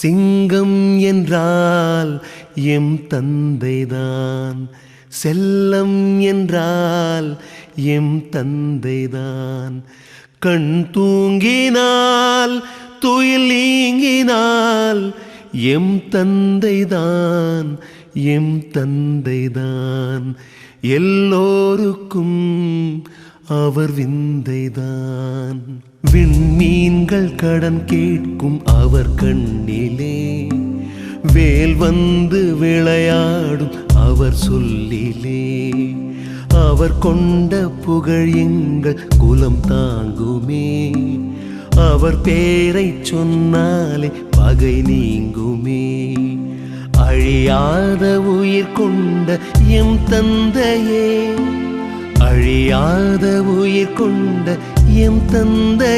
சிங்கம் என்றால் எம் தந்தைதான். செல்லம் என்றால் எம் தந்தைதான். கண் தூங்கினால் துயில் நீங்கினால் எம் தந்தைதான் எம் தந்தைதான். எல்லோருக்கும் அவர் விந்தைதான். விண்மீன்கள் கடன் கேட்கும் அவர் கண்ணிலே. வேல் வந்து விளையாடும் அவர் சொல்லிலே. அவர் கொண்ட புகழ் எங்கள் குலம் தாங்குமே. அவர் பேரை சொன்னாலே பகை நீங்குமே. அழியாத உயிர் கொண்ட எம் தந்தையே அழியாத உயிர் கொண்ட எம் தந்தை.